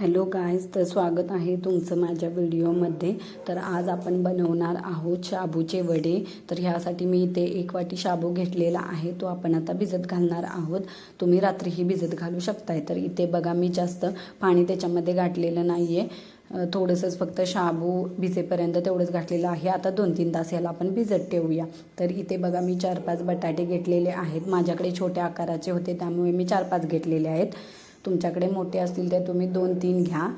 Hello guys तर स्वागत आहे तुमचं माझ्या व्हिडिओमध्ये. तर आज आपण बनवणार आहोत शाबूचे वडे. तर ह्यासाठी मी इथे एक वाटी शाबू घेतलेला आहे. तो आपण आता भिजत घालणार आहोत. तुम्ही रात्रीही भिजत घालू शकताय. तर इथे बघा मी जास्त पाणी त्याच्यामध्ये गाठलेलं नाही आहे थोडंसंच फक्त शाबू भिजेपर्यंत तेवढंच घातलेलं आहे. आता दोन तीन तास याला आपण भिजत ठेवूया. तर इथे बघा मी चार पाच बटाटे घेतलेले आहेत. माझ्याकडे छोट्या आकाराचे होते त्यामुळे मी चार पाच घेतलेले आहेत. तुमच्याकडे मोठे असतील तर तुम्ही दोन तीन घ्या.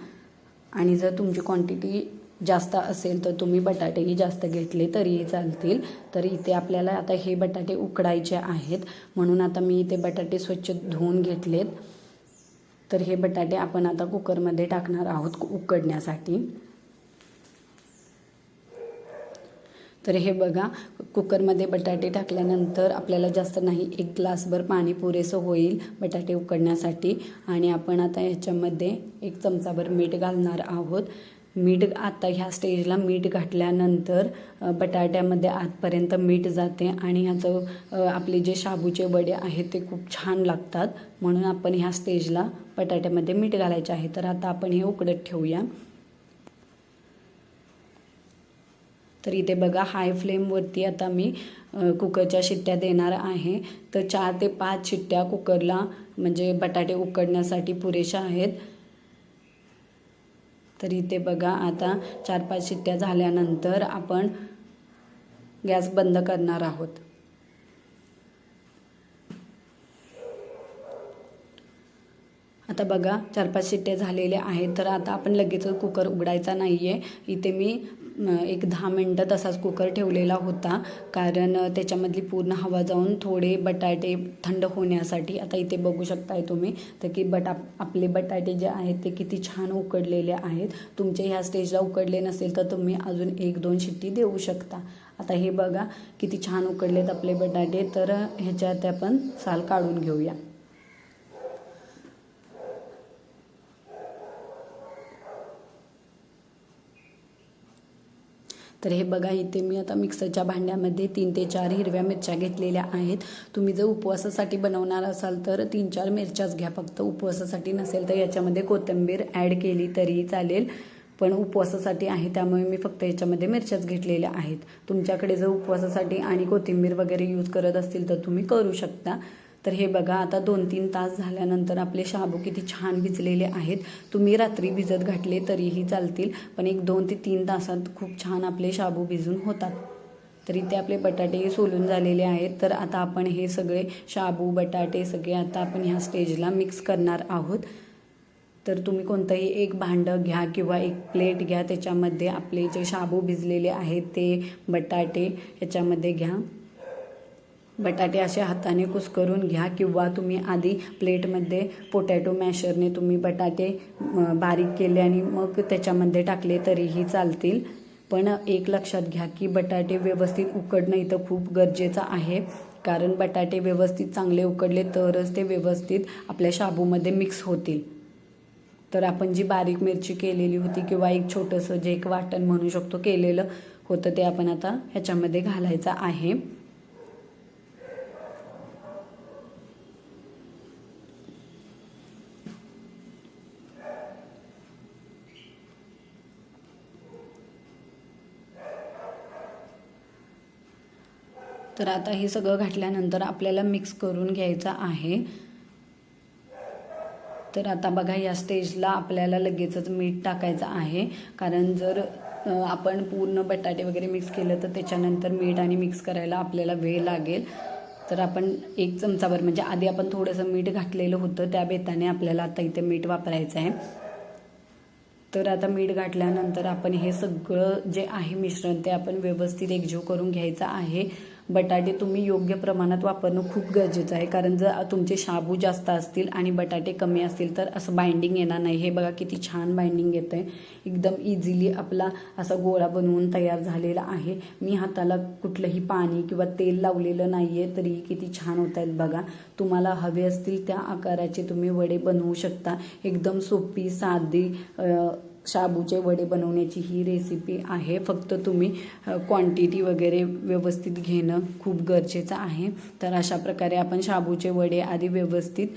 आणि जर तुमची क्वांटिटी जास्त असेल तर तुम्ही बटाटेही जास्त घेतले तरीही चालतील. तर इथे आपल्याला आता हे बटाटे उकडायचे आहेत. म्हणून आता मी इथे बटाटे स्वच्छ धुवून घेतलेत. तर हे बटाटे आपण आता कुकरमध्ये टाकणार आहोत उकडण्यासाठी. तर हे बघा कुकरमध्ये बटाटे टाकल्यानंतर आपल्याला जास्त नाही एक ग्लासभर पाणी पुरेसं होईल बटाटे उकडण्यासाठी. आणि आपण आता ह्याच्यामध्ये एक चमचाभर मीठ घालणार आहोत. मीठ आता ह्या स्टेजला मीठ घातल्यानंतर बटाट्यामध्ये आतपर्यंत मीठ जाते आणि ह्याचं आपले जे शाबूचे वडे आहेत ते खूप छान लागतात. म्हणून आपण ह्या स्टेजला बटाट्यामध्ये मीठ घालायचे आहे. तर आता आपण हे उकडत ठेवूया. तर इथे बघा हाय फ्लेमवरती आता मी कुकरच्या शिट्ट्या देणार आहे. तर चार ते पाच शिट्ट्या कुकरला म्हणजे बटाटे उकडण्यासाठी पुरेशा आहेत. तर इथे बघा आता चार पाच शिट्ट्या झाल्यानंतर आपण गॅस बंद करणार आहोत. आता बघा चार पाच शिट्टे झालेले आहेत. तर आता आपण लगेच कुकर उघडायचा नाही आहे इथे मी एक दहा मिनटं तसाच कुकर ठेवलेला होता. कारण त्याच्यामधली पूर्ण हवा जाऊन थोडे बटाटे थंड होण्यासाठी आता इथे बघू शकताय तुम्ही तर की बटा आपले बटाटे जे आहेत ते किती छान उकडलेले आहेत. तुमचे ह्या स्टेजला उकडले नसेल तर तुम्ही अजून एक दोन शिट्टी देऊ शकता. आता हे बघा किती छान उकडलेत आपले बटाटे तर ह्याच्यात आपण साल काढून घेऊया. तर हे बघा इथे मी आता मिक्सरच्या भांड्यामध्ये तीन ते चार हिरव्या मिरच्या घेतलेल्या आहेत. तुम्ही जर उपवासासाठी बनवणार असाल तर तीन चार मिरच्याच घ्या. फक्त उपवासासाठी नसेल तर याच्यामध्ये कोथिंबीर ॲड केली तरी चालेल. पण उपवासासाठी आहे त्यामुळे मी फक्त याच्यामध्ये मिरच्याच घेतलेल्या आहेत. तुमच्याकडे जर उपवासासाठी आणि कोथिंबीर वगैरे यूज करत असतील तर तुम्ही करू शकता. तर हे बघा आता दोन तीन तास झाल्यानंतर आपले शाबू किती छान भिजलेले आहेत. तुम्ही रात्री भिजत घातले तरीही चालतील पण एक दोन ते तीन तासात खूप छान आपले शाबू भिजून होतात. तर इथे आपले बटाटेही सोलून झालेले आहेत. तर आता आपण हे सगळे शाबू बटाटे सगळे आता आपण ह्या स्टेजला मिक्स करणार आहोत. तर तुम्ही कोणतंही एक भांडं घ्या किंवा एक प्लेट घ्या त्याच्यामध्ये आपले जे शाबू भिजलेले आहेत ते बटाटे ह्याच्यामध्ये घ्या. बटाटे असे हाताने कुस्करून घ्या किंवा तुम्ही आधी प्लेटमध्ये पोटॅटो मॅशरने तुम्ही बटाटे बारीक केले आणि मग त्याच्यामध्ये टाकले तरीही चालतील. पण एक लक्षात घ्या की बटाटे व्यवस्थित उकडणं इथं खूप गरजेचं आहे. कारण बटाटे व्यवस्थित चांगले उकडले तरच ते व्यवस्थित आपल्या शाबूमध्ये मिक्स होतील. तर आपण जी बारीक मिरची केलेली होती किंवा एक छोटंसं जे एक वाटण म्हणू शकतो केलेलं होतं ते आपण आता ह्याच्यामध्ये घालायचं आहे. तर आता हे सगळं घातल्यानंतर आपल्याला मिक्स करून घ्यायचं आहे. तर आता बघा या स्टेजला आपल्याला लगेचच मीठ टाकायचं आहे. कारण जर आपण पूर्ण बटाटे वगैरे मिक्स केलं तर त्याच्यानंतर मीठ आणि मिक्स करायला आपल्याला वेळ लागेल. तर आपण एक चमचाभर म्हणजे आधी आपण थोडंसं मीठ घातलेलं होतं त्या बेताने आपल्याला आता इथे मीठ वापरायचं आहे. तर आता मीठ घातल्यानंतर आपण हे सगळं जे आहे मिश्रण ते आपण व्यवस्थित एकजीव करून घ्यायचं आहे. बटाटे तुम्ही योग्य प्रमाणात वापरणं खूप गरजेचं आहे. कारण जर तुमचे शाबू जास्त असतील आणि बटाटे कमी असतील तर असं बाइंडिंग येणार नाही. हे बघा किती छान बाइंडिंग येतं आहे एकदम इझिली आपला असा गोळा बनवून तयार झालेला आहे. मी हाताला कुठलंही पाणी किंवा तेल लावलेलं नाही आहे तरी किती छान होत आहेत बघा. तुम्हाला हवे असतील त्या आकाराचे तुम्ही वडे बनवू शकता. एकदम सोपी साधी शाबूचे वडे बनवण्याची ही रेसिपी आहे. फक्त तुम्ही क्वांटिटी वगैरे व्यवस्थित घेणं खूप गरजेचं आहे. तर अशा प्रकारे आपण शाबूचे वडे आधी व्यवस्थित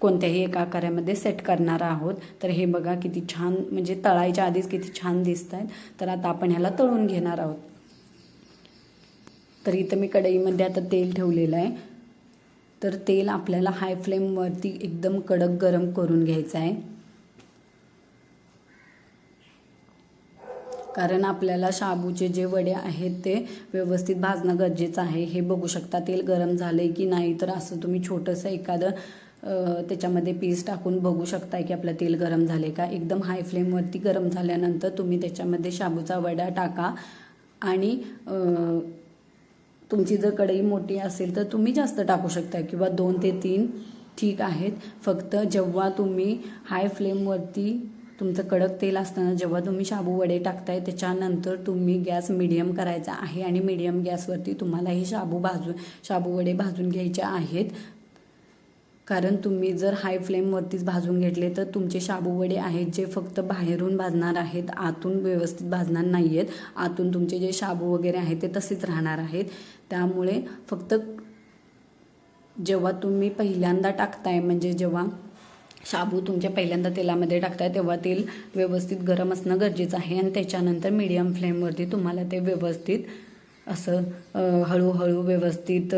कोणत्याही एका आकारामध्ये सेट करणार आहोत. तर हे बघा किती छान म्हणजे तळायच्या आधीच किती छान दिसत आहेत तर आता आपण ह्याला तळून घेणार आहोत. तर इथं मी कढईमध्ये आता तेल ठेवलेलं आहे. तर तेल आपल्याला हाय फ्लेमवरती एकदम कडक गरम करून घ्यायचं आहे. कारण आपल्याला शाबूचे जे वडे आहेत ते व्यवस्थित भाजणं गरजेचं आहे. हे बघू शकता तेल गरम झालं आहे की नाही तर असं तुम्ही छोटंसं एखादं त्याच्यामध्ये पीस टाकून बघू शकताय की आपलं तेल गरम झाले का? एकदम हाय फ्लेमवरती गरम झाल्यानंतर तुम्ही त्याच्यामध्ये शाबूचा वडा टाका आणि तुमची जर कढई मोठी असेल तर तुम्ही जास्त टाकू शकता किंवा दोन ते तीन ठीक आहेत. फक्त जेव्हा तुम्ही हाय फ्लेमवरती तुमचं कडक तेल असताना जेव्हा तुम्ही शाबू वडे टाकताय त्याच्यानंतर तुम्ही गॅस मिडियम करायचा आहे आणि मिडियम गॅसवरती तुम्हाला हे शाबू भाजून शाबू वडे भाजून घ्यायचे आहेत. कारण तुम्ही जर हाय फ्लेमवरतीच भाजून घेतले तर तुमचे शाबू वडे आहेत जे फक्त बाहेरून भाजणार आहेत आतून व्यवस्थित भाजणार नाही आहेत आतून तुमचे जे शाबू वगैरे आहेत ते तसेच राहणार आहेत. त्यामुळे फक्त जेव्हा तुम्ही पहिल्यांदा टाकताय म्हणजे जेव्हा शाबू तुमच्या पहिल्यांदा तेलामध्ये टाकताय तेव्हा तेल व्यवस्थित गरम असणं गरजेचं आहे आणि त्याच्यानंतर मीडियम फ्लेमवरती तुम्हाला ते व्यवस्थित असं हळूहळू व्यवस्थित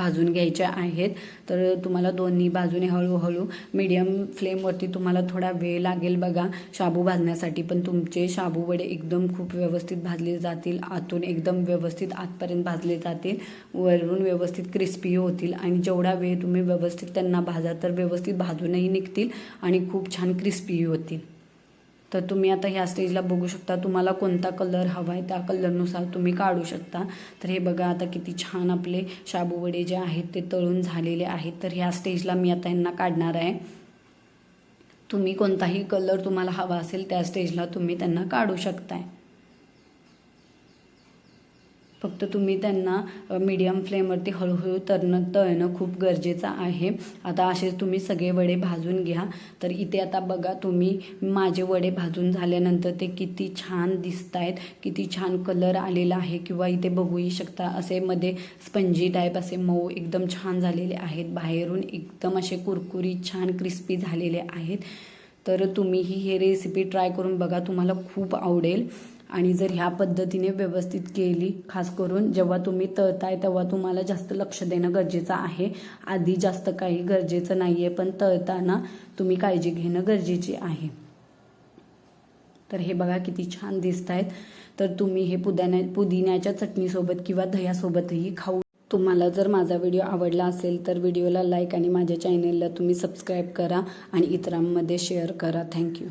भाजून घ्यायच्या आहेत. तर तुम्हाला दोन्ही बाजूने हळूहळू मीडियम फ्लेमवरती तुम्हाला थोडा वेळ लागेल बघा. शाबू भाजण्यासाठी पण तुमचे शाबू वडे एकदम खूप व्यवस्थित भाजले जातील. आतून एकदम व्यवस्थित आतपर्यंत भाजले जातील. वरून व्यवस्थित क्रिस्पी होतील. आणि जेवढा वेळ तुम्ही व्यवस्थित त्यांना भाजा तर व्यवस्थित भाजूनही निघतील आणि खूप छान क्रिस्पी होतील. तर तुम्ही आता ह्या स्टेजला बघू शकता तुम्हाला कोणता कलर हवा आहे त्या कलरनुसार तुम्ही काढू शकता. तर हे बघा आता किती छान आपले शाबू वडे जे आहेत ते तळून झालेले आहेत. तर ह्या स्टेजला मी आता यांना काढणार आहे. तुम्ही कोणताही कलर तुम्हाला हवा असेल त्या स्टेजला तुम्ही त्यांना काढू शकताय. फक्त तुम्ही त्यांना मीडियम फ्लेमवरती हळूहळू तरणं तळणं खूप गरजेचं आहे. आता असेच तुम्ही सगळे वडे भाजून घ्या. तर इथे आता बघा तुम्ही माझे वडे भाजून झाल्यानंतर ते किती छान दिसत आहेत किती छान कलर आलेला आहे. किंवा इथे बघूही शकता असे मध्ये स्पंजी टाईप असे मऊ एकदम छान झालेले आहेत. बाहेरून एकदम असे कुरकुरी छान क्रिस्पी झालेले आहेत. तर तुम्हीही हे रेसिपी ट्राय करून बघा तुम्हाला खूप आवडेल. आणि जर ह्या पद्धतीने व्यवस्थित केली खास करून जेव्हा तुम्ही तळताय तेव्हा तुम्हाला जास्त लक्ष देणं गरजेचं आहे. आधी जास्त काही गरजेचं नाही आहे पण तळताना तुम्ही काळजी घेणं गरजेचे आहे. तर हे बघा किती छान दिसत आहेत तर तुम्ही हे पुदिन्या पुदिन्याच्या चटणीसोबत किंवा दह्यासोबतही खाऊ. तुम्हाला जर माझा व्हिडिओ आवडला असेल तर व्हिडिओला लाईक आणि माझ्या चॅनेलला तुम्ही सबस्क्राईब करा आणि इतरांमध्ये शेअर करा. थँक्यू.